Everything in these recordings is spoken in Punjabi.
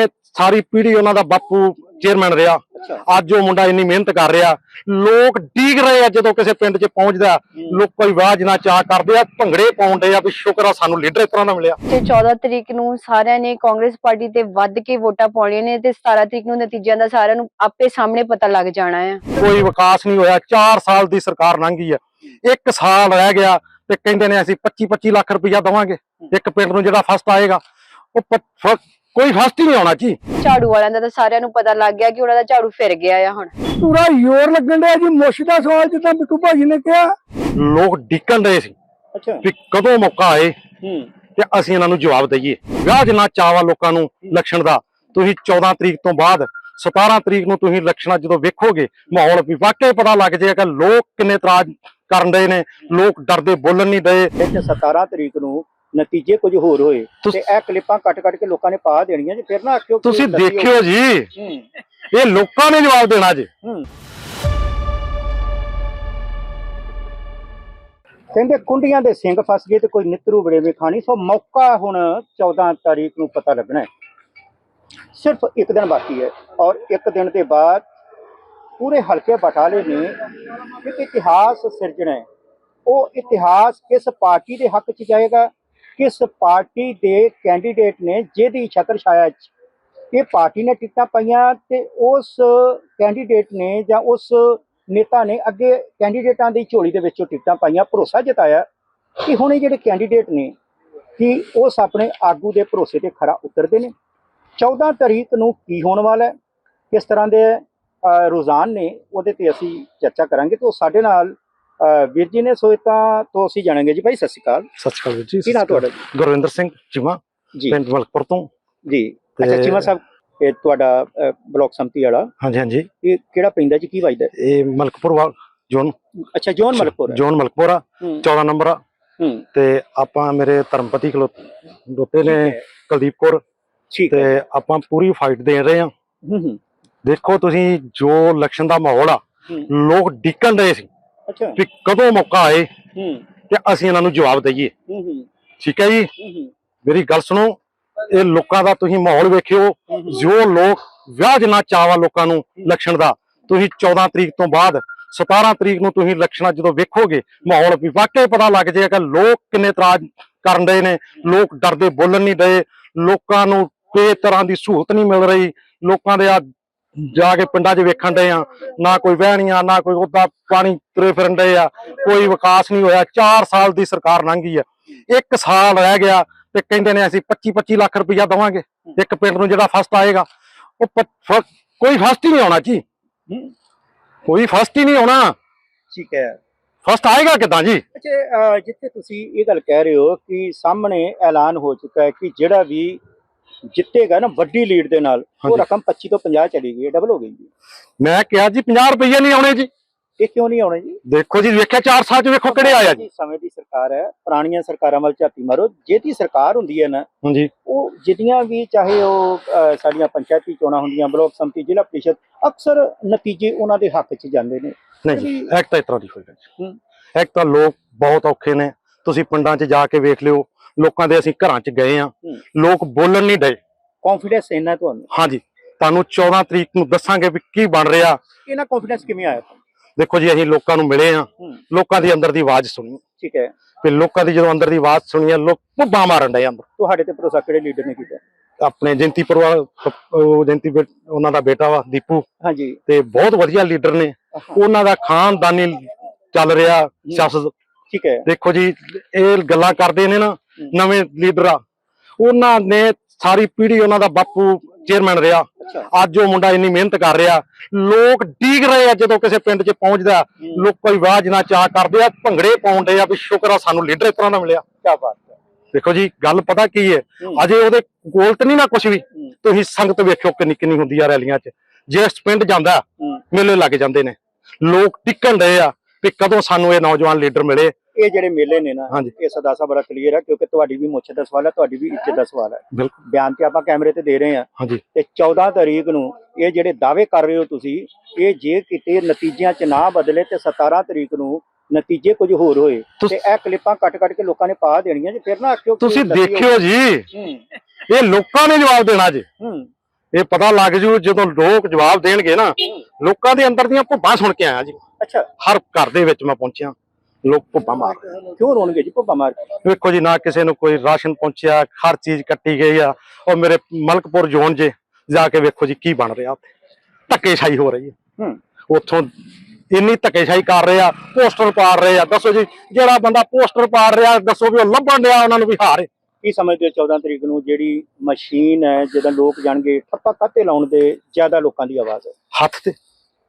ਨੇ ਸਾਰੀ ਪੀੜ੍ਹੀ ਉਹਨਾਂ ਦਾ ਬਾਪੂ ਚੇਅਰਮੈਨ ਰਿਹਾ। ਅੱਜ ਉਹ ਮੁੰਡਾ ਇੰਨੀ ਮਿਹਨਤ ਕਰ ਰਿਹਾ। ਲੋਕ ਡੀਗ ਰਹੇ ਆ ਜਦੋਂ ਕਿਸੇ ਪਿੰਡ 'ਚ ਪਹੁੰਚਦਾ ਲੋਕ ਕੋਈ ਵਾਹ ਜਿਨਾ ਚਾਹ ਕਰਦੇ ਆ ਭੰਗੜੇ ਪਾਉਂਦੇ ਆ ਵੀ ਸ਼ੁਕਰ ਆ ਸਾਨੂੰ ਲੀਡਰ ਇਸ ਤਰ੍ਹਾਂ ਦਾ ਮਿਲਿਆ। ਤੇ 14 ਤਰੀਕ ਨੂੰ ਸਾਰਿਆਂ ਨੇ ਕਾਂਗਰਸ ਪਾਰਟੀ ਤੇ ਵੱਧ ਕੇ ਵੋਟਾਂ ਪਾਉਣੀਆਂ ਨੇ ਤੇ 17 ਤਰੀਕ ਨੂੰ ਨਤੀਜਿਆਂ ਦਾ ਸਾਰਿਆਂ ਨੂੰ ਆਪੇ ਸਾਹਮਣੇ ਪਤਾ ਲੱਗ ਜਾਣਾ ਹੈ। ਕੋਈ ਵਿਕਾਸ ਨਹੀਂ ਹੋਇਆ। 4 ਸਾਲ ਦੀ ਸਰਕਾਰ ਲੰਘ ਗਈ ਆ ਇੱਕ ਸਾਲ ਰਹਿ ਗਿਆ ਤੇ ਕਹਿੰਦੇ ਨੇ ਅਸੀਂ 25 25 ਲੱਖ ਰੁਪਇਆ ਦਵਾਂਗੇ। ਇੱਕ ਪਿੰਡ ਨੂੰ ਜਿਹੜਾ ਫਸਟ ਆਏਗਾ ਉਹ ਕੋਈ ਫਸਟ ਹੀ ਨਹੀਂ ਆਉਣਾ ਜੀ ਝਾੜੂ ਵਾਲਿਆਂ ਦਾ ਤਾਂ ਸਾਰਿਆਂ ਨੂੰ ਪਤਾ ਲੱਗ ਗਿਆ ਕਿ ਉਹਨਾਂ ਦਾ ਝਾੜੂ ਫਿਰ ਗਿਆ ਆ ਹੁਣ। ਪੂਰਾ ਜ਼ੋਰ ਲੱਗਣ ਡਿਆ ਜੀ ਮੁੱਛ ਦਾ ਸਵਾਲ ਜਿੱਦਾਂ ਬਿੱਟੂ ਭਾਜੀ ਨੇ ਕਿਹਾ। ਲੋਕ ਡਿੱਕਣ ਰਹੇ ਸੀ ਅੱਛਾ। ਵੀ ਕਦੋਂ ਮੌਕਾ ਆਏ ਹੂੰ। ਤੇ ਅਸੀਂ ਇਹਨਾਂ ਨੂੰ ਜਵਾਬ ਦਈਏ। ਵਿਆਹ ਜਿੰਨਾ ਚਾਵਾ ਲੋਕਾਂ ਨੂੰ ਲਕਸ਼ਣ ਦਾ। ਤੁਸੀਂ 14 ਤਰੀਕ ਤੋਂ ਬਾਅਦ 17 ਤਰੀਕ ਨੂੰ ਤੁਸੀਂ ਲਕਸ਼ਣਾ ਜਦੋਂ ਵੇਖੋਗੇ ਮਾਹੌਲ ਵੀ ਵਾਕਿਆ ਪਤਾ ਲੱਗ ਜਾਏਗਾ ਕਿ ਲੋਕ ਕਿੰਨੇ ਇਤਰਾਜ਼ ਕਰਨ ਦੇ ਨੇ ਲੋਕ ਡਰਦੇ ਬੋਲਣ ਨਹੀਂ ਦਏ ਤੇ 17 ਤਰੀਕ ਨੂੰ ਨਤੀਜੇ ਕੁਝ ਹੋਰ ਹੋਏ ਤੁਸ- ਤੇ ਇਹ ਕਲਿੱਪਾਂ ਕੱਟ ਕੱਟ ਕੇ ਲੋਕਾਂ ਨੇ ਪਾ ਦੇਣੀਆਂ ਜੀ ਫਿਰ ਨਾ ਆਖਿਓ ਕਿ ਤੁਸੀਂ ਦੱਸਿਓ। ਦੇਖਿਓ ਜੀ। ਹੂੰ। ਇਹ ਲੋਕਾਂ ਨੇ ਜਵਾਬ ਦੇਣਾ ਜੀ। ਹੂੰ। ਕਹਿੰਦੇ ਕੁੰਡੀਆਂ ਦੇ ਸਿੰਘ ਫਸ ਗਏ ਤੇ ਕੋਈ ਨਿਤਰੂ ਬੜੇਵੇਂ ਖਾਣੀ ਸੋ ਮੌਕਾ ਹੁਣ 14 ਤਾਰੀਖ ਨੂੰ ਪਤਾ ਲੱਗਣਾ ਹੈ। ਸਿਰਫ ਇੱਕ ਦਿਨ ਬਾਕੀ ਹੈ ਔਰ ਇੱਕ ਦਿਨ ਦੇ ਬਾਅਦ ਪੂਰੇ ਹਲਕੇ ਬਟਾਲੇ ਨੇ ਇੱਕ ਇਤਿਹਾਸ ਸਿਰਜਣਾ ਹੈ। ਉਹ ਇਤਿਹਾਸ ਕਿਸ ਪਾਰਟੀ ਦੇ ਹੱਕ 'ਚ ਜਾਏਗਾ? ਕਿਸ ਪਾਰਟੀ ਦੇ ਕੈਂਡੀਡੇਟ ਨੇ ਜਿਹਦੀ ਛਤਰ ਛਾਇਆ 'ਚ ਇਹ ਪਾਰਟੀ ਨੇ ਟਿਕਟਾਂ ਪਾਈਆਂ ਤੇ ਉਸ ਕੈਂਡੀਡੇਟ ਨੇ ਜਾਂ ਉਸ ਨੇਤਾ ਨੇ ਅੱਗੇ ਕੈਂਡੀਡੇਟਾਂ ਦੀ ਝੋਲੀ ਦੇ ਵਿੱਚੋਂ ਟਿਕਟਾਂ ਪਾਈਆਂ ਭਰੋਸਾ ਜਤਾਇਆ ਕਿ ਹੁਣ ਇਹ ਜਿਹੜੇ ਕੈਂਡੀਡੇਟ ਨੇ ਕਿ ਉਸ ਆਪਣੇ ਆਗੂ ਦੇ ਭਰੋਸੇ ਤੇ ਖਰਾ ਉਤਰਦੇ ਨੇ। 14 ਤਰੀਕ ਨੂੰ ਕੀ ਹੋਣ ਵਾਲਾ ਹੈ? ਕਿਸ ਤਰ੍ਹਾਂ ਦੇ ਅਹ, ਰੁਝਾਨ ਨੇ ਉਹਦੇ ਤੇ ਅਸੀਂ ਚਰਚਾ ਕਰਾਂਗੇ ਤੇ ਉਹ ਸਾਡੇ ਨਾਲ ਵੀਰ ਜੀ ਨੇ ਸੋ ਤਾਂ ਤੋਂ ਅਸੀਂ ਜਾਣਾਂਗੇ ਜੀ ਭਾਈ ਸਤਿ ਸ਼੍ਰੀ ਅਕਾਲ। ਸਤਿ ਸ਼੍ਰੀ ਅਕਾਲ ਵੀਰ ਜੀ ਕੀ ਨਾਂ ਤੁਹਾਡਾ? ਗੁਰਵਿੰਦਰ ਸਿੰਘ ਚੀਮਾ ਜੀ। ਪਿੰਡ ਮਲਕਪੁਰ ਤੋਂ। ਜੀ। ਅੱਛਾ ਚੀਮਾ ਸਾਹਿਬ ਇਹ ਤੁਹਾਡਾ ਬਲਾਕ ਸੰਮਤੀ ਵਾਲਾ। ਹਾਂਜੀ ਹਾਂਜੀ। ਇਹ ਕਿਹੜਾ ਪੈਂਦਾ ਜੀ? ਕੀ ਵੱਜਦਾ ਹੈ? ਇਹ ਮਲਕਪੁਰ ਜ਼ੋਨ। ਅੱਛਾ ਜੋਨ ਮਲਕਪੁਰ ਹੈ। ਜ਼ੋਨ ਮਲਕਪੁਰ ਆ ਹੂੰ। 14 ਨੰਬਰ ਆ। ਹੂੰ। ਤੇ ਆਪਾਂ ਮੇਰੇ ਧਰਮਪਤੀ ਖਲੋ ਦੋਤੇ ਨੇ ਹੈ, ਕੁਲਦੀਪ ਕੌਰ। ਹੈ ਤੇ ਆਪਾਂ ਪੂਰੀ ਫਾਈਟ ਦੇ ਰਹੇ ਹਾਂ। ਹੂੰ ਹੂੰ। ਦੇਖੋ ਤੁਸੀਂ ਜੋ ਇਲੈਕਸ਼ਨ ਦਾ ਮਾਹੌਲ ਆ ਹੂੰ, ਲੋਕ ਡਿੱਕਣ ਰਹੇ ਸੀ। ਅੱਛਾ। ਵੀ ਕਦੋਂ ਮੌਕਾ ਆਏ ਹੂੰ। ਤੇ ਅਸੀਂ ਇਹਨਾਂ ਨੂੰ ਜਵਾਬ ਦਈਏ। ਹੂੰ ਹੂੰ। ਠੀਕ ਹੈ ਜੀ? ਹੂੰ, ਮੇਰੀ ਗੱਲ ਸੁਣੋ ਇਹ ਲੋਕਾਂ ਦਾ ਤੁਸੀਂ ਮਾਹੌਲ ਵੇਖਿਓ। ਜੋ ਲੋਕ ਵਿਆਹ ਜਿੰਨਾ ਚਾਵਾ ਲੋਕਾਂ ਨੂੰ ਇਲੈਕਸ਼ਨ ਦਾ ਤੁਸੀਂ 14 ਤਰੀਕ ਤੋਂ ਬਾਅਦ 17 ਤਰੀਕ ਨੂੰ ਤੁਸੀਂ ਇਲੈਕਸ਼ਨਾਂ ਜਦੋਂ ਵੇਖੋਗੇ ਮਾਹੌਲ ਵੀ ਵਾਕਿਆ ਪਤਾ ਲੱਗ ਜਾਏਗਾ ਲੋਕ ਕਿੰਨੇ ਇਤਰਾਜ਼ ਕਰਨ ਦੇ ਨੇ ਲੋਕ ਡਰਦੇ ਬੋਲਣ ਨਹੀਂ ਦਏ ਲੋਕਾਂ ਨੂੰ ਕਿਸੇ ਤਰ੍ਹਾਂ ਦੀ ਸਹੂਲਤ ਨਹੀਂ ਮਿਲ ਰਹੀ ਲੋਕਾਂ ਦੇ ਆ ਜਾ ਕੇ ਪਿੰਡਾਂ 'ਚ ਵੇਖਣ ਦੇ ਆ ਨਾ ਕੋਈ ਵਹਿਣੀਆਂ ਨਾ ਕੋਈ ਉਹਦਾ ਪਾਣੀ ਤੁਰੇ ਫਿਰਨ ਦੇ ਆ ਕੋਈ ਵਿਕਾਸ ਨਹੀਂ ਹੋਇਆ 4 ਸਾਲ ਦੀ ਸਰਕਾਰ ਲੰਘ ਆ। ਇੱਕ ਸਾਲ ਰਹਿ ਗਿਆ ਤੇ ਕਹਿੰਦੇ ਨੇ ਅਸੀਂ 25 25 ਲੱਖ ਰੁਪਇਆ ਦਵਾਂਗੇ ਇੱਕ ਪਿੰਡ ਨੂੰ ਜਿਹੜਾ ਫਸਟ ਆਏਗਾ। ਉਹ ਕੋਈ ਫਸਟ ਹੀ ਨਹੀਂ ਆਉਣਾ ਜੀ। ਕੋਈ ਫਸਟ ਹੀ ਨਹੀਂ ਆਉਣਾ। ਠੀਕ ਹੈ। ਫਸਟ ਆਏਗਾ ਕਿਦਾਂ ਜੀ? ਅੱਛਾ ਜਿੱਥੇ ਤੁਸੀਂ ਇਹ ਗੱਲ ਕਹਿ ਰਹੇ ਹੋ ਕਿ ਸਾਹਮਣੇ ਐਲਾਨ ਹੋ ਚੁੱਕਾ ਹੈ ਕਿ ਜਿਹੜਾ ਵੀ ਜਿੱਤੇਗਾ ਨਾ ਵੱਡੀ ਲੀਡ ਦੇ ਨਾਲ ਉਹ। ਰਕਮ 25 ਤੋਂ 50 ਚਲੀ ਗਈ ਡਬਲ ਹੋ ਗਈ ਜੀ। ਮੈਂ ਕਿਹਾ ਜੀ 50 ਰੁਪਏ ਨਹੀਂ ਆਉਣੇ ਜੀ। ਇਹ ਕਿਉਂ ਨਹੀਂ ਆਉਣੇ ਜੀ? ਦੇਖੋ ਜੀ ਵੇਖਿਆ 4 ਸਾਲ ਚ ਵੇਖੋ ਕਿਹੜੇ ਆਇਆ ਜੀ ਸਮੇਂ ਦੀ ਸਰਕਾਰ ਹੈ ਪੁਰਾਣੀਆਂ ਸਰਕਾਰਾਂ ਵੱਲ ਝਾਤੀ ਮਾਰੋ ਜਿਹਦੀ ਸਰਕਾਰ ਹੁੰਦੀ ਹੈ ਨਾ ਹਾਂਜੀ। ਉਹ ਜਿੰਨੀਆਂ ਵੀ ਚਾਹੇ ਉਹ ਸਾਡੀਆਂ ਪੰਚਾਇਤੀ ਚੋਣਾਂ ਹੁੰਦੀਆਂ ਬਲਾਕ ਸੰਮਤੀ ਜ਼ਿਲ੍ਹਾ ਪ੍ਰੀਸ਼ਦ ਅਕਸਰ ਨਤੀਜੇ ਉਹਨਾਂ ਦੇ ਹੱਕ 'ਚ ਜਾਂਦੇ ਨੇ। ਨਹੀਂ ਜੀ ਐਕਟ ਇਸ ਤਰ੍ਹਾਂ ਦੀ ਹੋਏਗਾ ਜੀ। ਹੂੰ। ਇੱਕ ਤਾਂ ਲੋਕ ਬਹੁਤ ਔਖੇ ਨੇ। ਤੁਸੀਂ ਪਿੰਡਾਂ 'ਚ ਜਾ ਕੇ ਵੇਖ ਲਿਓ ਲੋਕਾਂ ਦੇ ਅਸੀਂ ਘਰਾਂ 'ਚ ਗਏ ਆ। ਲੋਕ ਬੋਲਣ ਨਹੀਂ ਡਏ। ਕੌਨਫੀਡੈਂਸ ਇੰਨਾ ਤੁਹਾਨੂੰ? ਹਾਂਜੀ। ਤੁਹਾਨੂੰ 14 ਤਰੀਕ ਨੂੰ ਦੱਸਾਂਗੇ ਵੀ ਕੀ ਬਣ ਰਿਹਾ। ਇਹਨਾਂ ਕੌਨਫੀਡੈਂਸ ਕਿਵੇਂ ਆਇਆ? ਦੇਖੋ ਜੀ ਅਸੀਂ ਲੋਕਾਂ ਨੂੰ ਮਿਲੇ ਆ ਲੋਕਾਂ ਦੀ ਅੰਦਰ ਦੀ ਆਵਾਜ਼ ਸੁਣੀ। ਠੀਕ ਹੈ। ਤੇ ਲੋਕਾਂ ਦੀ ਜਦੋਂ ਅੰਦਰ ਦੀ ਆਵਾਜ਼ ਸੁਣੀ ਆ ਲੋਕ ਭੁੱਬਾਂ ਮਾਰਨ ਡਏ ਅੰਦਰ। ਤੁਹਾਡੇ ਤੇ ਭਰੋਸਾ ਕਿਹੜੇ ਲੀਡਰ ਨੇ ਕੀਤਾ? ਆਪਣੇ ਜੈਂਤੀ ਪਰਿਵਾਰ ਉਹ ਜੈਂਤੀ ਉਹਨਾਂ ਦਾ ਬੇਟਾ ਵਾ ਦੀਪੂ। ਹਾਂਜੀ। ਤੇ ਬਹੁਤ ਵਧੀਆ ਲੀਡਰ ਨੇ। ਉਹਨਾਂ ਦਾ ਖਾਨਦਾਨੀ ਚੱਲ ਰਿਹਾ ਸਿਆਸਤ ਠੀਕ ਹੈ। ਦੇਖੋ ਜੀ ਇਹ ਗੱਲਾਂ ਕਰਦੇ ਨੇ ਨਾ ਨਵੇਂ ਲੀਡਰ ਆ। ਉਹਨਾਂ ਨੇ ਸਾਰੀ ਪੀੜ੍ਹੀ ਉਹਨਾਂ ਦਾ ਬਾਪੂ ਚੇਅਰਮੈਨ ਰਿਹਾ। ਅੱਜ ਉਹ ਮੁੰਡਾ ਇੰਨੀ ਮਿਹਨਤ ਕਰ ਰਿਹਾ। ਲੋਕ ਡੀਗ ਰਹੇ ਆ ਜਦੋਂ ਕਿਸੇ ਪਿੰਡ 'ਚ ਪਹੁੰਚਦਾ। ਲੋਕ ਕੋਈ ਵਾਹ ਜਿਨਾ ਚਾਹ ਕਰਦੇ ਆ ਭੰਗੜੇ ਪਾਉਂਦੇ ਆ ਵੀ ਸ਼ੁਕਰ ਆ ਸਾਨੂੰ ਲੀਡਰ ਇਸ ਤਰ੍ਹਾਂ ਦਾ ਮਿਲਿਆ। ਕੀ ਬਾਤ ਹੈ। ਦੇਖੋ ਜੀ ਗੱਲ ਪਤਾ ਕੀ ਹੈ। ਅਜੇ ਉਹਦੇ ਕੋਲ ਤੇ ਨਹੀਂ ਨਾ ਕੁਝ ਵੀ। ਤੁਸੀਂ ਸੰਗਤ ਵੇਖਿਓ ਕਿੰਨੀ ਕਿੰਨੀ ਹੁੰਦੀ ਆ ਰੈਲੀਆਂ 'ਚ। ਜਿਸ ਪਿੰਡ ਜਾਂਦਾ। ਮੇਲੇ ਲੱਗ ਜਾਂਦੇ ਨੇ। ਲੋਕ ਟਿਕਣ ਰਹੇ ਆ ਵੀ ਕਦੋਂ ਸਾਨੂੰ ਇਹ ਨੌਜਵਾਨ ਲੀਡਰ ਮਿਲੇ। ਇਹ ਜਿਹੜੇ ਮੇਲੇ ਨੇ ਨਾ ਹਾਂਜੀ। ਇਹ ਸਦਾਸਾ ਬੜਾ ਕਲੀਅਰ ਹੈ ਕਿਉਂਕਿ ਤੁਹਾਡੀ ਵੀ ਮੁੱਛ ਦਾ ਸਵਾਲ ਹੈ ਤੁਹਾਡੀ ਵੀ ਇੱਜ਼ਤ ਦਾ ਸਵਾਲ ਹੈ ਬਿਲਕੁਲ। ਬਿਆਨ ਤੇ ਆਪਾਂ ਕੈਮਰੇ ਤੇ ਦੇ ਰਹੇ ਹਾਂ ਹਾਂਜੀ। ਤੇ 14 ਤਾਰੀਖ ਨੂੰ ਇਹ ਜਿਹੜੇ ਦਾਅਵੇ ਕਰ ਰਹੇ ਹੋ ਤੁਸੀਂ ਇਹ ਜੇ ਕਿਤੇ ਨਤੀਜਿਆਂ 'ਚ ਨਾ ਬਦਲੇ ਤੇ 17 ਤਰੀਕ ਨੂੰ ਨਤੀਜੇ ਕੁਝ ਹੋਰ ਹੋਏ ਤੁਸ- ਤੇ ਇਹ ਕਲਿੱਪਾਂ ਕੱਟ ਕੱਟ ਕੇ ਲੋਕਾਂ ਨੇ ਪਾ ਦੇਣੀਆਂ ਜੀ ਫਿਰ ਨਾ ਆਖਿਓ ਕਿ ਤੁਸੀਂ। ਦੇਖਿਓ ਜੀ। ਹੂੰ। ਇਹ ਲੋਕਾਂ ਨੇ ਜਵਾਬ ਦੇਣਾ ਜੀ। ਹੂੰ। ਇਹ ਪਤਾ ਲੱਗ ਜੂ ਜਦੋਂ ਲੋਕ ਜਵਾਬ ਦੇਣਗੇ ਨਾ ਲੋਕਾਂ ਦੇ ਅੰਦਰ ਦੀਆਂ ਭੁੱਬਾਂ ਸੁਣ ਕੇ ਆਇਆ ਜੀ। ਅੱਛਾ। ਹਰ ਘਰ ਦੇ ਵਿੱਚ ਮੈਂ ਪਹੁੰਚਿਆ। ਲੋਕ ਭੁੱਬਾਂ ਮਾਰ ਰਹੇ। ਕਿਉਂ ਰੋਣਗੇ ਜੀ ਭੁੱਬਾ ਮਾਰ? ਵੇਖੋ ਜੀ ਨਾ ਕਿਸੇ ਨੂੰ ਕੋਈ ਰਾਸ਼ਨ ਪਹੁੰਚਿਆ ਹਰ ਚੀਜ਼ ਕੱਟੀ ਗਈ ਆ। ਉਹ ਮੇਰੇ ਮਲਕਪੁਰ ਜ਼ੋਨ 'ਚ ਜਾ ਕੇ ਵੇਖੋ ਜੀ ਕੀ ਬਣ ਰਿਹਾ ਉੱਥੇ। ਧੱਕੇਸ਼ਾਹੀ ਹੋ ਰਹੀ ਹੈ। ਹੂੰ। ਉੱਥੋਂ ਇੰਨੀ ਧੱਕੇਸ਼ਾਹੀ ਕਰ ਰਹੇ ਆ ਪੋਸਟਰ ਪਾੜ ਰਹੇ ਆ। ਦੱਸੋ ਜੀ ਜਿਹੜਾ ਬੰਦਾ ਪੋਸਟਰ ਪਾੜ ਰਿਹਾ ਦੱਸੋ ਵੀ ਉਹ ਲੱਭਣ ਡਿਆ ਉਹਨਾਂ ਨੂੰ ਵੀ ਹਾਰ। ਕੀ ਸਮਝਦੇ ਹੋ 14 ਤਰੀਕ ਨੂੰ ਜਿਹੜੀ ਮਸ਼ੀਨ ਹੈ ਜਦੋਂ ਲੋਕ ਜਾਣਗੇ ਠੱਪਾ ਕਾਤੇ ਲਾਉਣ ਦੇ ਜ਼ਿਆਦਾ ਲੋਕਾਂ ਦੀ ਆਵਾਜ਼ ਹੈ? ਹੱਥ ਤੇ।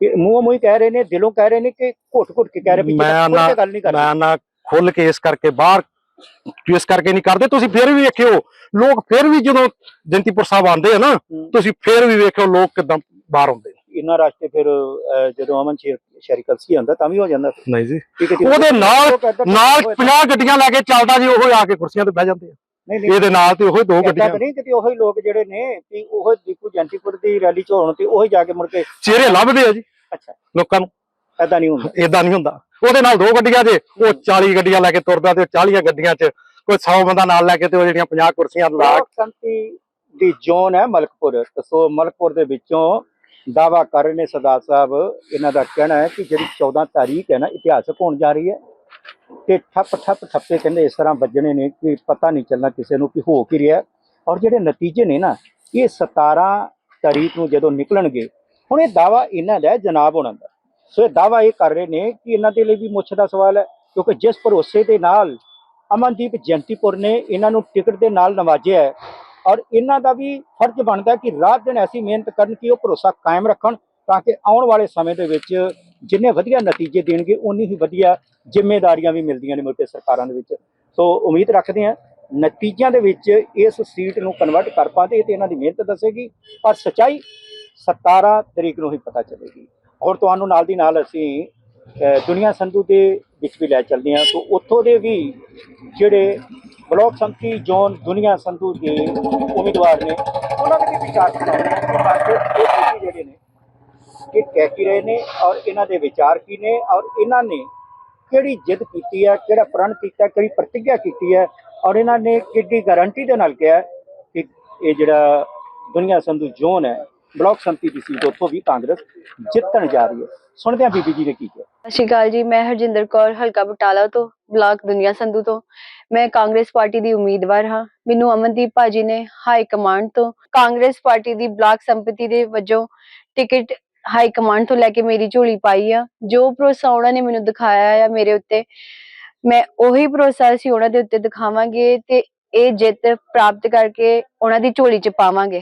ਮੂੰਹ ਮੂੰਹ ਕਹਿ ਰਹੇ ਨੇ ਦਿਲੋਂ ਕਹਿ ਰਹੇ ਨੇ ਕਿ ਘੁੱਟ ਘੁੱਟ ਕੇ ਕਹਿ ਰਹੇ ਵੀ ਮੈਂ ਨਾ ਕੇ ਗੱਲ ਨਹੀਂ ਕਰ ਮੈਂ ਨਾ ਖੁੱਲ ਕੇ ਇਸ ਕਰਕੇ ਬਾਹਰ ਇਸ ਕਰਕੇ ਨਹੀਂ ਕਰਦੇ ਤੁਸੀਂ ਫਿਰ ਵੀ ਵੇਖਿਓ ਲੋਕ ਫਿਰ ਵੀ ਜਦੋਂ ਜੰਤੀਪੁਰ ਸਾਹਿਬ ਆਉਂਦੇ ਆ ਨਾ। ਤੁਸੀਂ ਫਿਰ ਵੀ ਵੇਖਿਓ ਲੋਕ ਕਿਦਾਂ ਬਾਹਰ ਆਉਂਦੇ ਨੇ। ਇੰਨਾ ਰਸਤੇ ਫਿਰ ਜਦੋਂ ਅਮਨ ਸ਼ੇਰ ਸ਼ੇਰੀ ਕਲਸੀ ਆਉਂਦਾ ਤਾਂ ਵੀ ਹੋ ਜਾਂਦਾ। ਨਹੀਂ ਜੀ ਉਹਦੇ ਨਾਲ ਨਾਲ ਹੋਏ ਤਾਂ- 50 ਗੱਡੀਆਂ ਲੈ ਕੇ ਚੱਲਦਾ ਜੀ ਉਹ ਆ ਕੇ ਕੁਰਸੀਆਂ ਤੇ ਬਹਿ ਜਾਂਦੇ ਆ ਇਹਦੇ ਨਾਲ ਤੇ ਉਹ ਦੋ ਗੱਡੀਆਂ। ਨਹੀਂ ਕਿ ਉਹੀ ਲੋਕ ਜਿਹੜੇ ਨੇ ਕਿ ਉਹ ਦੀਪੂ ਜੰਤੀਪੁਰ ਦੀ ਰੈਲੀ ਚ ਹੋਣ ਤੇ ਉਹੀ ਜਾ ਕੇ ਮੁੜ ਕੇ ਚਿਹਰੇ ਲੱਭਦੇ ਆ ਜੀ। ਅੱਛਾ। ਲੋਕਾਂ ਨੂੰ। ਐਦਾਂ ਨਹੀਂ ਹੁੰਦਾ। ਇਦਾਂ ਨਹੀਂ ਹੁੰਦਾ। ਉਹਦੇ ਨਾਲ ਦੋ ਗੱਡੀਆਂ ਜੇ ਉਹ 40 ਗੱਡੀਆਂ ਲੈ ਕੇ ਤੁਰਦਾ ਤੇ ਉਹ 40 ਗੱਡੀਆਂ 'ਚ ਕੋਈ 100 ਬੰਦਾ ਨਾਲ ਲੈ ਕੇ ਤੇ ਉਹ ਜਿਹੜੀਆਂ 50 ਕੁਰਸੀਆਂ ਲਾ ਸੰਤੀ ਦੀ ਜ਼ੋਨ ਹੈ ਮਲਕਪੁਰ। ਸੋ ਮਲਕਪੁਰ ਦੇ ਵਿੱਚੋਂ ਦਾਵਾ ਕਰ ਰਹੇ ਨੇ ਸਰਦਾਰ ਸਾਹਿਬ ਇਹਨਾਂ ਦਾ ਕਹਿਣਾ ਹੈ ਕਿ ਜਿਹੜੀ 14 ਤਾਰੀਖ ਹੈ ਨਾ ਇਤਿਹਾਸਕ ਹੋਣ ਜਾ ਰਹੀ ਹੈ। ਤੇ ਠੱਪ ਠੱਪ ਠੱਪੇ ਕਹਿੰਦੇ ਇਸ ਤਰ੍ਹਾਂ ਵੱਜਣੇ ਨੇ ਕਿ ਪਤਾ ਨਹੀਂ ਚੱਲਣਾ ਕਿਸੇ ਨੂੰ ਕਿ ਹੋ ਕੀ ਰਿਹਾ ਔਰ ਜਿਹੜੇ ਨਤੀਜੇ ਨੇ ਨਾ, ਇਹ 17 ਤਾਰੀਖ ਨੂੰ ਜਦੋਂ ਨਿਕਲਣਗੇ, ਹੁਣ ਇਹ ਦਾਵਾ ਇਹਨਾਂ ਦਾ ਜਨਾਬ ਹੋਣਾ ਦਾ। ਸੋ ਇਹ ਦਾਵਾ ਇਹ ਕਰ ਰਹੇ ਨੇ ਕਿ ਇਹਨਾਂ ਦੇ ਲਈ ਵੀ ਮੁੱਛ ਦਾ ਸਵਾਲ ਹੈ, ਕਿਉਂਕਿ ਜਿਸ ਭਰੋਸੇ ਦੇ ਨਾਲ ਅਮਨਦੀਪ ਜੰਤੀਪੁਰ ਨੇ ਇਹਨਾਂ ਨੂੰ ਟਿਕਟ ਦੇ ਨਾਲ ਨਵਾਜਿਆ ਹੈ, ਔਰ ਇਹਨਾਂ ਦਾ ਵੀ ਫਰਜ਼ ਬਣਦਾ ਕਿ ਰਾਤ ਦਿਨ ਐਸੀ ਮਿਹਨਤ ਕਰਨ ਕਿ ਉਹ ਭਰੋਸਾ ਕਾਇਮ ਰੱਖਣ ਤਾਂ ਕਿ ਆਉਣ ਵਾਲੇ ਸਮੇਂ ਦੇ ਵਿੱਚ ਜਿੰਨੇ ਵਧੀਆ ਨਤੀਜੇ ਦੇਣਗੇ ਉਨੀ ਹੀ ਵਧੀਆ ਜ਼ਿੰਮੇਵਾਰੀਆਂ ਵੀ ਮਿਲਦੀਆਂ ਨੇ ਮੁਲਕੇ ਸਰਕਾਰਾਂ ਦੇ ਵਿੱਚ। ਸੋ ਉਮੀਦ ਰੱਖਦੇ ਹਾਂ ਨਤੀਜਿਆਂ ਦੇ ਵਿੱਚ ਇਸ ਸੀਟ ਨੂੰ ਕਨਵਰਟ ਕਰ ਪਾਉਂਦੇ ਇਹ ਤੇ ਇਹਨਾਂ ਦੀ ਮਿਹਨਤ ਦੱਸੇਗੀ, ਪਰ ਸਚਾਈ 17 ਤਰੀਕ ਨੂੰ ਹੀ ਪਤਾ ਚੱਲੇਗੀ। ਔਰ ਤੁਹਾਨੂੰ ਨਾਲ ਦੀ ਨਾਲ ਅਸੀਂ ਦੁਨੀਆ ਸੰਧੂ ਦੇ ਵਿੱਚ ਵੀ ਲੈ ਚੱਲਦੇ ਹਾਂ। ਸੋ ਉੱਥੋਂ ਦੇ ਵੀ ਜਿਹੜੇ ਬਲਾਕ ਸੰਮਤੀ ਜ਼ੋਨ ਦੁਨੀਆ ਸੰਧੂ ਦੇ ਉਮੀਦਵਾਰ ਨੇ, ਉਹਨਾਂ ਦੇ ਵੀ ਵਿਚਾਰ ਸੁਣਾਉਂਦੇ ਜਿਹੜੇ ਨੇ ਇਹ ਕਹਿ ਕੀ ਰਹੇ ਨੇ ਔਰ ਇਹਨਾਂ ਦੇ ਵਿਚਾਰ ਕੀ ਨੇ ਔਰ ਇਹਨਾਂ ਨੇ ਕਿਹੜੀ ਜਿੱਦ ਕੀਤੀ ਹੈ, ਕਿਹੜਾ ਪ੍ਰਣ ਕੀਤਾ, ਕਿਹੜੀ ਪ੍ਰਤੀਗਿਆ ਕੀਤੀ ਹੈ ਔਰ ਇਹਨਾਂ ਨੇ ਕਿੱਡੀ ਗਾਰੰਟੀ ਦੇ ਨਾਲ ਕਿਹਾ ਕਿ ਇਹ ਜਿਹੜਾ ਦੁਨੀਆ ਸੰਧੂ ਜ਼ੋਨ ਹੈ, ਬਲਾਕ ਸੰਮਤੀ ਦੀ ਸੀਟ ਉੱਥੋਂ ਵੀ ਕਾਂਗਰਸ ਜਿੱਤਣ ਜਾ ਰਹੀ ਹੈ। ਸੁਣਦੇ ਹਾਂ ਬੀਬੀ ਜੀ ਨੇ ਕੀ ਕਿਹਾ। ਸਤਿ ਸ਼੍ਰੀ ਅਕਾਲ ਜੀ, ਮੈਂ ਹਰਜਿੰਦਰ ਕੌਰ, ਹਲਕਾ ਬਟਾਲਾ ਤੋਂ, ਬਲਾਕ ਦੁਨੀਆ ਸੰਧੂ ਤੋਂ। ਮੈਂ ਕਾਂਗਰਸ ਪਾਰਟੀ ਦੀ ਉਮੀਦਵਾਰ ਹਾਂ। ਮੈਨੂੰ ਅਮਨਦੀਪ ਭਾਜੀ ਨੇ ਹਾਈ ਕਮਾਂਡ ਤੋਂ ਕਾਂਗਰਸ ਪਾਰਟੀ ਦੀ ਬਲਾਕ ਸੰਪਤੀ ਦੇ ਵਜੋਂ ਟਿਕਟ ਹਾਈ ਕਮਾਂਡ ਤੋਂ ਲੈ ਕੇ ਮੇਰੀ ਝੋਲੀ ਪਾਈ ਆ। ਜੋ ਭਰੋਸਾ ਉਹਨਾਂ ਨੇ ਮੈਨੂੰ ਦਿਖਾਇਆ ਆ ਮੇਰੇ ਉੱਤੇ, ਮੈਂ ਉਹੀ ਭਰੋਸਾ ਅਸੀਂ ਉਹਨਾਂ ਦੇ ਉੱਤੇ ਦਿਖਾਵਾਂਗੇ ਤੇ ਇਹ ਜਿੱਤ ਪ੍ਰਾਪਤ ਕਰਕੇ ਉਹਨਾਂ ਦੀ ਝੋਲੀ 'ਚ ਪਾਵਾਂਗੇ।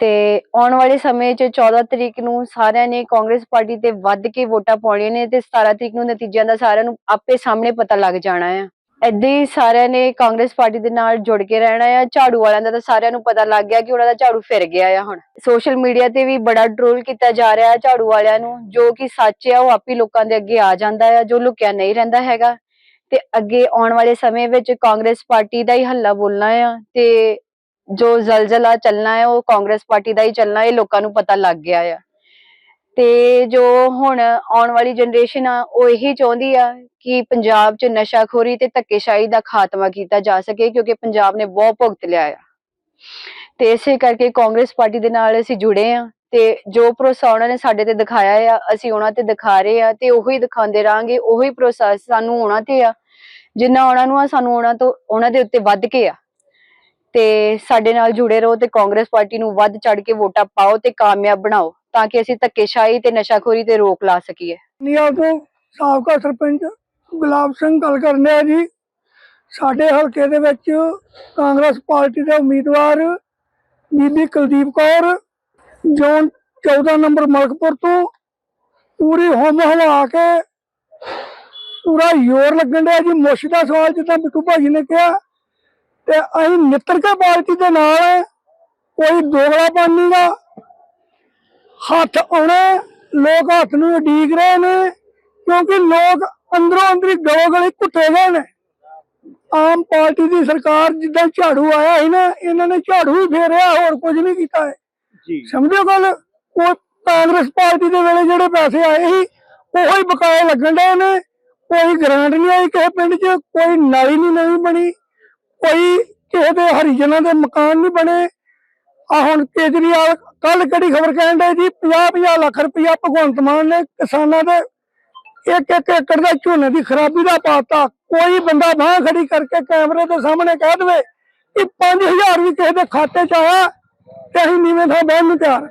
ਤੇ ਆਉਣ ਵਾਲੇ ਸਮੇਂ 'ਚ 14 ਤਰੀਕ ਨੂੰ ਸਾਰਿਆਂ ਨੇ ਕਾਂਗਰਸ ਪਾਰਟੀ ਤੇ ਵੱਧ ਕੇ ਵੋਟਾਂ ਪਾਉਣੀਆਂ ਨੇ ਤੇ 17 ਤਰੀਕ ਨੂੰ ਨਤੀਜਿਆਂ ਦਾ ਸਾਰਿਆਂ ਨੂੰ ਆਪੇ ਸਾਹਮਣੇ ਪਤਾ ਲੱਗ ਜਾਣਾ ਆ। ਏਦਾਂ ਹੀ ਸਾਰਿਆਂ ਨੇ ਕਾਂਗਰਸ ਪਾਰਟੀ ਦੇ ਨਾਲ ਜੁੜ ਕੇ ਰਹਿਣਾ ਆ। ਝਾੜੂ ਵਾਲਿਆਂ ਦਾ ਤਾਂ ਸਾਰਿਆਂ ਨੂੰ ਪਤਾ ਲੱਗ ਗਿਆ ਕਿ ਉਹਨਾਂ ਦਾ ਝਾੜੂ ਫਿਰ ਗਿਆ ਆ ਹੁਣ। ਸੋਸ਼ਲ ਮੀਡੀਆ ਤੇ ਵੀ ਬੜਾ ਟ੍ਰੋਲ ਕੀਤਾ ਜਾ ਰਿਹਾ ਹੈ ਝਾੜੂ ਵਾਲਿਆਂ ਨੂੰ, ਜੋ ਕਿ ਸੱਚ ਆ, ਉਹ ਆਪੀ ਲੋਕਾਂ ਦੇ ਅੱਗੇ ਆ ਜਾਂਦਾ ਆ, ਜੋ ਲੁਕਿਆ ਨਹੀਂ ਰਹਿੰਦਾ ਹੈਗਾ। ਤੇ ਅੱਗੇ ਆਉਣ ਵਾਲੇ ਸਮੇਂ ਵਿੱਚ ਕਾਂਗਰਸ ਪਾਰਟੀ ਦਾ ਹੀ ਹੱਲਾ ਬੋਲਣਾ ਆ ਤੇ ਜੋ ਜ਼ਲਜ਼ਲਾ ਚੱਲਣਾ ਹੈ ਉਹ ਕਾਂਗਰਸ ਪਾਰਟੀ ਦਾ ਹੀ ਚੱਲਣਾ, ਇਹ ਲੋਕਾਂ ਨੂੰ ਪਤਾ ਲੱਗ ਗਿਆ ਆ। ਤੇ ਜੋ ਹੁਣ ਆਉਣ ਵਾਲੀ ਜਨਰੇਸ਼ਨ ਆ, ਉਹ ਇਹੀ ਚਾਹੁੰਦੀ ਆ ਕਿ ਪੰਜਾਬ 'ਚ ਨਸ਼ਾਖੋਰੀ ਤੇ ਧੱਕੇਸ਼ਾਹੀ ਦਾ ਖਾਤਮਾ ਕੀਤਾ ਜਾ ਸਕੇ, ਕਿਉਂਕਿ ਪੰਜਾਬ ਨੇ ਬਹੁਤ ਭੁਗਤ ਲਿਆ ਆ। ਤੇ ਇਸੇ ਕਰਕੇ ਕਾਂਗਰਸ ਪਾਰਟੀ ਦੇ ਨਾਲ ਅਸੀਂ ਜੁੜੇ ਆ ਤੇ ਜੋ ਭਰੋਸਾ ਉਹਨਾਂ ਨੇ ਸਾਡੇ ਤੇ ਦਿਖਾਇਆ ਆ, ਅਸੀਂ ਉਹਨਾਂ ਤੇ ਦਿਖਾ ਰਹੇ ਆ ਤੇ ਉਹੀ ਦਿਖਾਉਂਦੇ ਰਾਂਗੇ ਉਹੀ ਭਰੋਸਾ ਸਾਨੂੰ ਉਹਨਾਂ ਤੇ ਆ, ਜਿੰਨਾ ਉਹਨਾਂ ਨੂੰ ਆ, ਸਾਨੂੰ ਉਹਨਾਂ ਤੋਂ, ਉਹਨਾਂ ਦੇ ਉੱਤੇ ਵੱਧ ਕੇ ਆ। ਤੇ ਸਾਡੇ ਨਾਲ ਜੁੜੇ ਰਹੋ ਤੇ ਕਾਂਗਰਸ ਪਾਰਟੀ ਨੂੰ ਵੱਧ ਚੜ ਕੇ ਵੋਟਾਂ ਪਾਓ ਤੇ ਕਾਮਯਾਬ ਬਣਾਓ। ਤਾਂ ਕਿ ਅਸੀਂ ਧੱਕੇਸ਼ਾਹੀ ਤੇ ਨਸ਼ਾਖੋਰੀ ਤੇ ਰੋਕ ਲਾ ਸਕੀਏ। ਨੀਆ ਤੋਂ ਸਾਬਕਾ ਸਰਪੰਚ, ਗੁਲਾਬ ਸਿੰਘ ਗੱਲ ਕਰਨੇ ਆ ਜੀ। ਸਾਡੇ ਹਲਕੇ ਦੇ ਵਿੱਚ ਕਾਂਗਰਸ ਪਾਰਟੀ ਦੇ ਉਮੀਦਵਾਰ ਬੀਬੀ ਕੁਲਦੀਪ ਕੌਰ, ਜ਼ੋਨ 14 ਨੰਬਰ ਮਲਕਪੁਰ ਤੋਂ ਪੂਰੀ ਹਮ ਹਲਾ ਕੇ ਪੂਰਾ ਜ਼ੋਰ ਲੱਗਣ ਡਿਆ ਜੀ। ਮੁੱਛ ਦਾ ਸਵਾਲ ਜਿੱਦਾਂ ਬਿੱਟੂ ਭਾਜੀ ਨੇ ਕਿਹਾ, ਤੇ ਅਸੀਂ ਨਿੱਤਰ ਕੇ ਪਾਰਟੀ ਦੇ ਨਾਲ ਕੋਈ ਦੋਗਲਾਪਨ ਨਹੀਂ ਦਾ ਹੱਥ ਆਉਣੇ ਲੋਕ ਹੱਥ ਨੂੰ ਉਡੀਕ ਰਹੇ ਨੇ ਕਿਉਂਕਿ ਲੋਕ ਅੰਦਰੋਂ ਅੰਦਰੀ ਗਲੋ ਗਲੇ ਘੁੱਟੇ ਗਏ ਨੇ। ਆਮ ਪਾਰਟੀ ਦੀ ਸਰਕਾਰ ਜਿੱਦਾਂ ਝਾੜੂ ਆਇਆ ਸੀ ਨਾ ਇਹਨਾਂ ਨੇ ਝਾੜੂ ਹੀ ਫੇਰਿਆ ਹੋਰ ਕੁਝ ਨਹੀਂ ਕੀਤਾ ਹੈ। ਜੀ। ਸਮਝੋ ਗੱਲ ਉਹ ਕਾਂਗਰਸ ਪਾਰਟੀ ਦੇ ਵੇਲੇ ਜਿਹੜੇ ਪੈਸੇ ਆਏ ਸੀ ਉਹੋ ਹੀ ਬਕਾਏ ਲੱਗਣ ਡਏ ਨੇ। ਕੋਈ ਗ੍ਰਾਂਟ ਨਹੀਂ ਆਈ ਕਿਸੇ ਪਿੰਡ 'ਚ ਕੋਈ ਨਾਲੀ ਨਹੀਂ ਨਵੀਂ ਬਣੀ ਕੋਈ ਕਿਸੇ ਦੇ ਹਰੀਜਨਾਂ ਦੇ ਮਕਾਨ ਨਹੀਂ ਬਣੇ। ਆ ਹੁਣ ਕੇਜਰੀਵਾਲ ਕੱਲ ਕਿਹੜੀ ਖਬਰ ਕਹਿਣ ਦੇ ਜੀ? 50 50 ਲੱਖ ਰੁਪਇਆ ਭਗਵੰਤ ਮਾਨ ਨੇ ਕਿਸਾਨਾਂ ਦੇ ਇੱਕ ਇੱਕ ਏਕੜ ਦੇ ਝੋਨੇ ਦੀ ਖਰਾਬੀ ਦਾ ਪਾਤਾ। ਕੋਈ ਬੰਦਾ ਬਾਹ ਖੜੀ ਕਰਕੇ ਕੈਮਰੇ ਦੇ ਸਾਹਮਣੇ ਕਹਿ ਦੇਵੇ ਕਿ 5000 ਵੀ ਕਿਸੇ ਦੇ ਖਾਤੇ 'ਚ ਆਇਆ ਤੇ ਅਸੀਂ ਨੀਵੇਂ ਥਾਂ ਬਹਿਣ ਨੂੰ ਤਿਆਰ।